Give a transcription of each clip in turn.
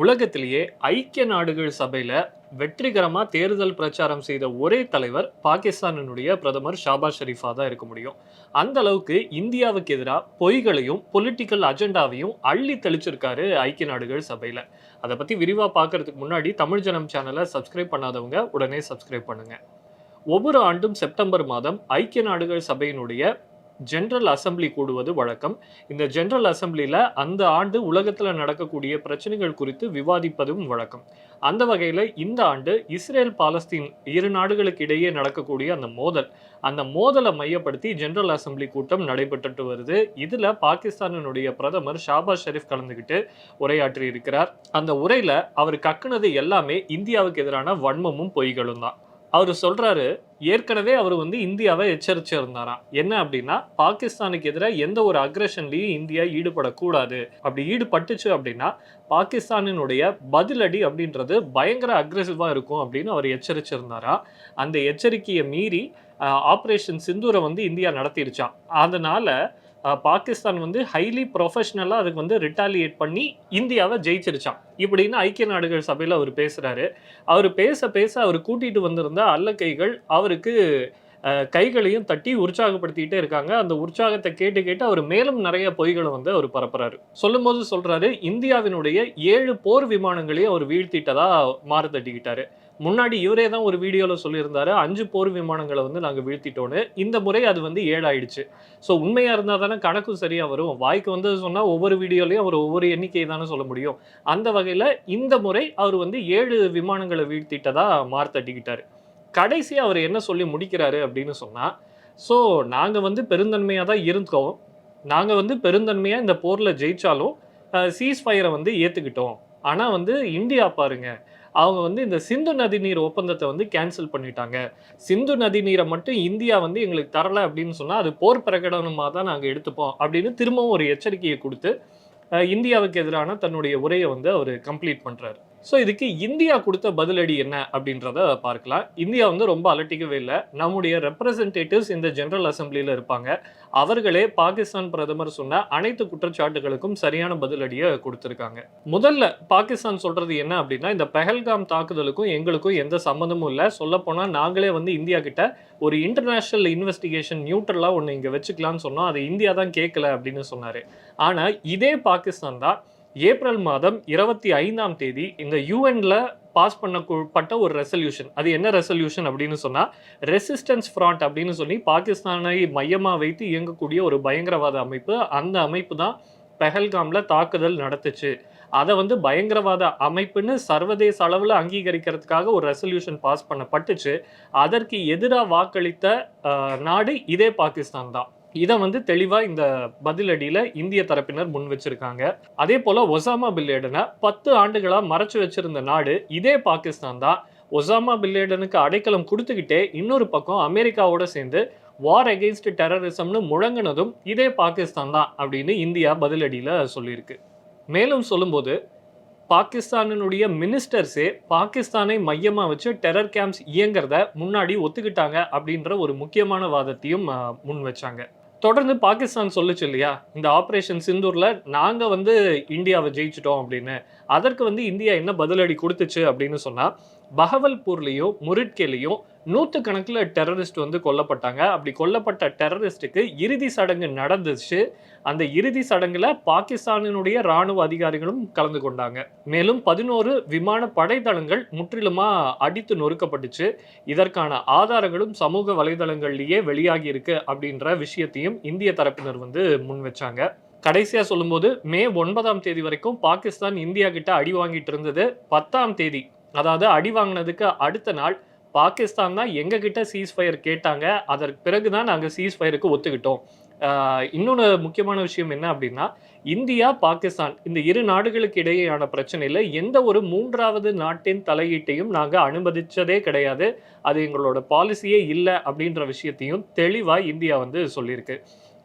உலகத்திலேயே ஐக்கிய நாடுகள் சபையில வெற்றிகரமா தேர்தல் பிரச்சாரம் செய்த ஒரே தலைவர் பாகிஸ்தானினுடைய பிரதமர் ஷாபாஸ் ஷெரீஃபா தான் இருக்க முடியும். அந்த அளவுக்கு இந்தியாவுக்கு எதிராக பொய்களையும் பொலிட்டிக்கல் அஜெண்டாவையும் அள்ளி தெளிச்சிருக்காரு ஐக்கிய நாடுகள் சபையில. அதை பத்தி விரிவா பார்க்கறதுக்கு முன்னாடி தமிழ் ஜனம் சேனலை சப்ஸ்கிரைப் பண்ணாதவங்க உடனே சப்ஸ்கிரைப் பண்ணுங்க. ஒவ்வொரு ஆண்டும் செப்டம்பர் மாதம் ஐக்கிய நாடுகள் சபையினுடைய ஜென்ரல் அசெம்பிளி கூடுவது வழக்கம். இந்த ஜென்ரல் அசம்பிளியில் அந்த ஆண்டு உலகத்தில் நடக்கக்கூடிய பிரச்சனைகள் குறித்து விவாதிப்பதும் வழக்கம். அந்த வகையில் இந்த ஆண்டு இஸ்ரேல் பாலஸ்தீன் இரு நாடுகளுக்கு இடையே நடக்கக்கூடிய அந்த மோதல் அந்த மோதலை மையப்படுத்தி ஜென்ரல் அசெம்பிளி கூட்டம் நடைபெற்றுட்டு வருது. இதில் பாகிஸ்தானினுடைய பிரதமர் ஷாபாஸ் ஷெரீப் கலந்துக்கிட்டு உரையாற்றி இருக்கிறார் அந்த உரையில் அவர் கக்குனது எல்லாமே இந்தியாவுக்கு எதிரான வன்மமும் பொய்களும் தான். அவர் சொல்றாரு ஏற்கனவே அவர் வந்து இந்தியாவை எச்சரிச்சிருந்தாராம் என்ன அப்படின்னா பாகிஸ்தானுக்கு எதிராக எந்த ஒரு அக்ரஷன்லையும் இந்தியா ஈடுபடக்கூடாது. அப்படி ஈடுபட்டுச்சு அப்படின்னா பாகிஸ்தானினுடைய பதிலடி அப்படின்றது பயங்கர அக்ரெசிவாக இருக்கும் அப்படின்னு அவர் எச்சரிச்சிருந்தாரா. அந்த எச்சரிக்கையை மீறி ஆப்ரேஷன் சிந்தூரை வந்து இந்தியா நடத்திடுச்சான் அதனால பாகிஸ்தான் வந்து ஹைலி ப்ரொஃபஷ்னலாக அதுக்கு வந்து ரிட்டாலியேட் பண்ணி இந்தியாவை ஜெயிச்சிருச்சான் இப்படின்னு ஐக்கிய நாடுகள் சபையில் அவர் பேசுகிறாரு அவர் பேச பேச அவர் கூட்டிகிட்டு வந்திருந்த அல்லக்கைகள் அவருக்கு கைகளையும் தட்டி உற்சாகப்படுத்திக்கிட்டே இருக்காங்க. அந்த உற்சாகத்தை கேட்டு கேட்டு அவர் மேலும் நிறைய பொய்களை வந்து அவர் பரப்புறாரு. சொல்லும்போது சொல்றாரு இந்தியாவினுடைய ஏழு போர் விமானங்களையும் அவர் வீழ்த்திட்டதா மாறு தட்டிக்கிட்டாரு. முன்னாடி இவரே தான் ஒரு வீடியோவில் சொல்லியிருந்தாரு அஞ்சு போர் விமானங்களை வந்து நாங்கள் வீழ்த்திட்டோன்னு. இந்த முறை அது வந்து ஏழாயிடுச்சு. ஸோ உண்மையாக இருந்தால் தானே கணக்கும் சரியாக வரும். வாய்க்கு வந்து சொன்னால் ஒவ்வொரு வீடியோலையும் அவர் ஒவ்வொரு எண்ணிக்கையை தானே சொல்ல முடியும். அந்த வகையில் இந்த முறை அவர் வந்து ஏழு விமானங்களை வீழ்த்திட்டதா மாறு கடைசி கடைசியாக அவர் என்ன சொல்லி முடிக்கிறாரு அப்படின்னு சொன்னால் ஸோ நாங்கள் வந்து பெருந்தன்மையாக தான் இருந்தோம். நாங்கள் வந்து பெருந்தன்மையாக இந்த போரில் ஜெயித்தாலும் சீஸ் ஃபயரை வந்து ஏற்றுக்கிட்டோம் ஆனால் வந்து இந்தியா பாருங்க அவங்க வந்து இந்த சிந்து நதி நீர் ஒப்பந்தத்தை வந்து கேன்சல் பண்ணிட்டாங்க. சிந்து நதி நீரை மட்டும் இந்தியா வந்து எங்களுக்கு தரலை அப்படின்னு சொன்னால் அது போர் பிரகடனமாக தான் நாங்கள் எடுத்துப்போம் அப்படின்னு திரும்பவும் ஒரு எச்சரிக்கையை கொடுத்து இந்தியாவுக்கு எதிரான தன்னுடைய உரையை வந்து அவர் கம்ப்ளீட் பண்ணுறாரு ஸோ இதுக்கு இந்தியா கொடுத்த பதிலடி என்ன அப்படின்றத பார்க்கலாம். இந்தியா வந்து ரொம்ப அலட்டிக்கவே இல்லை. நம்முடைய ரெப்ரசன்டேட்டிவ்ஸ் இந்த ஜெனரல் அசம்பிளியில் இருப்பாங்க. அவர்களே பாகிஸ்தான் பிரதமர் சொன்ன அனைத்து குற்றச்சாட்டுகளுக்கும் சரியான பதிலடியை கொடுத்துருக்காங்க. முதல்ல பாகிஸ்தான் சொல்றது என்ன அப்படின்னா இந்த பெஹல்காம் தாக்குதலுக்கும் எங்களுக்கும் எந்த சம்மந்தமும் இல்லை. சொல்லப்போனால் நாங்களே வந்து இந்தியா கிட்ட ஒரு இன்டர்நேஷனல் இன்வெஸ்டிகேஷன் நியூட்ரலாக ஒன்று இங்கே வச்சுக்கலாம்னு சொன்னோம். அதை இந்தியா தான் கேட்கல அப்படின்னு சொன்னார். ஆனால் இதே பாகிஸ்தான் தான் ஏப்ரல் மாதம் இருபத்தி ஐந்தாம் தேதி இந்த யூஎன்ல பாஸ் பண்ணப்பட்ட ஒரு ரெசல்யூஷன் அது என்ன ரெசல்யூஷன் அப்படின்னு சொன்னால் ரெசிஸ்டன்ஸ் ஃப்ராண்ட் அப்படின்னு சொல்லி பாகிஸ்தானை மையமாக வைத்து இயங்கக்கூடிய ஒரு பயங்கரவாத அமைப்பு. அந்த அமைப்பு தான் பெஹல்காம்ல தாக்குதல் நடத்துச்சு. அதை வந்து பயங்கரவாத அமைப்புன்னு சர்வதேச அளவில் அங்கீகரிக்கிறதுக்காக ஒரு ரெசல்யூஷன் பாஸ் பண்ணப்பட்டுச்சு. அதற்கு எதிராக வாக்களித்த நாடு இதே பாகிஸ்தான் தான். இதை வந்து தெளிவா இந்த பதிலடியில இந்திய தரப்பினர் முன் வச்சிருக்காங்க. அதே போல ஒசாமா பில்லேடனை பத்து ஆண்டுகளா மறைச்சு வச்சிருந்த நாடு இதே பாகிஸ்தான் தான். ஒசாமா பில்லேடனுக்கு அடைக்கலம் கொடுத்துக்கிட்டே இன்னொரு பக்கம் அமெரிக்காவோட சேர்ந்து வார் அகெயின்ஸ்ட் டெரரிசம்னு முழங்கினதும் இதே பாகிஸ்தான் தான் அப்படின்னு இந்தியா பதிலடியில் சொல்லியிருக்கு. மேலும் சொல்லும்போது பாகிஸ்தானினுடைய மினிஸ்டர்ஸே பாகிஸ்தானை மையமாக வச்சு டெரர் கேம்ப்ஸ் இயங்குறத முன்னாடி ஒத்துக்கிட்டாங்க அப்படின்ற ஒரு முக்கியமான வாதத்தையும் முன் வச்சாங்க. தொடர்ந்து பாகிஸ்தான் சொல்லுச்சு இல்லையா? இந்த ஆப்ரேஷன் சிந்தூரில் நாங்கள் வந்து இந்தியாவை ஜெயிச்சிட்டோம் அப்படின்னு. அதற்கு வந்து இந்தியா என்ன பதிலடி கொடுத்துச்சு அப்படின்னு சொன்னால் பகவல்பூர்லேயும் முரிட்கேலையும் நூற்று கணக்கில் டெரரிஸ்ட் வந்து கொல்லப்பட்டாங்க. அப்படி கொல்லப்பட்ட டெரரிஸ்ட்டுக்கு இறுதி சடங்கு நடந்துச்சு. அந்த இறுதி சடங்கில் பாகிஸ்தானினுடைய ராணுவ அதிகாரிகளும் கலந்து கொண்டாங்க. மேலும் பதினோரு விமான படைத்தளங்கள் முற்றிலுமாக அடித்து நொறுக்கப்பட்டுச்சு. இதற்கான ஆதாரங்களும் சமூக வலைதளங்கள்லேயே வெளியாகி இருக்கு அப்படின்ற விஷயத்தையும் இந்திய தரப்பினர் வந்து முன் வச்சாங்க கடைசியாக சொல்லும்போது மே ஒன்பதாம் தேதி வரைக்கும் பாகிஸ்தான் இந்தியா கிட்ட அடி வாங்கிட்டு இருந்தது பத்தாம் தேதி. அதாவது அடி வாங்கினதுக்கு அடுத்த நாள் பாகிஸ்தான் தான் எங்க சீஸ் ஃபயர் கேட்டாங்க. அதற்கு பிறகு தான் நாங்கள் சீஸ் ஃபயருக்கு ஒத்துக்கிட்டோம் இன்னொன்று முக்கியமான விஷயம் என்ன அப்படின்னா இந்தியா பாகிஸ்தான் இந்த இரு நாடுகளுக்கு இடையேயான பிரச்சனையில் எந்த ஒரு மூன்றாவது நாட்டின் தலையீட்டையும் நாங்கள் அனுமதிச்சதே கிடையாது. அது எங்களோட பாலிசியே இல்லை அப்படின்ற விஷயத்தையும் தெளிவாக இந்தியா வந்து சொல்லியிருக்கு.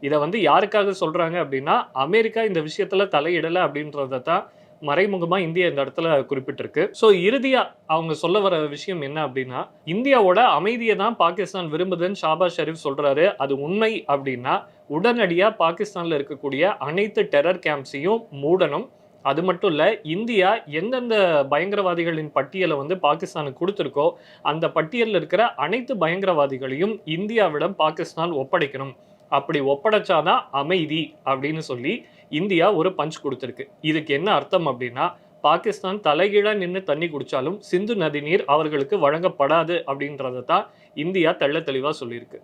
இதை வந்து யாருக்காக சொல்கிறாங்க அப்படின்னா அமெரிக்கா இந்த விஷயத்தில் தலையிடலை அப்படின்றத தான் மறைமுகமாக இந்தியா இந்த இடத்துல குறிப்பிட்டிருக்கு. ஸோ இறுதியாக அவங்க சொல்ல வர விஷயம் என்ன அப்படின்னா இந்தியாவோட அமைதியை தான் பாகிஸ்தான் விரும்புதுன்னு ஷாபாஸ் ஷெரீப் சொல்கிறாரு அது உண்மை அப்படின்னா உடனடியாக பாகிஸ்தானில் இருக்கக்கூடிய அனைத்து டெரர் கேம்ப்ஸையும் மூடணும். அது மட்டும் இல்லை இந்தியா எந்தெந்த பயங்கரவாதிகளின் பட்டியலை வந்து பாகிஸ்தானுக்கு கொடுத்துருக்கோ அந்த பட்டியலில் இருக்கிற அனைத்து பயங்கரவாதிகளையும் இந்தியாவிடம் பாகிஸ்தான் ஒப்படைக்கணும். அப்படி ஒப்படைச்சாதான் அமைதி அப்படின்னு சொல்லி இந்தியா ஒரு பஞ்ச் கொடுத்துருக்கு. இதுக்கு என்ன அர்த்தம் அப்படின்னா பாகிஸ்தான் தலைகீழா நின்று தண்ணி குடிச்சாலும் சிந்து நதி நீர் அவர்களுக்கு வழங்கப்படாது அப்படின்றத தான் இந்தியா தெள்ள தெளிவா சொல்லியிருக்கு.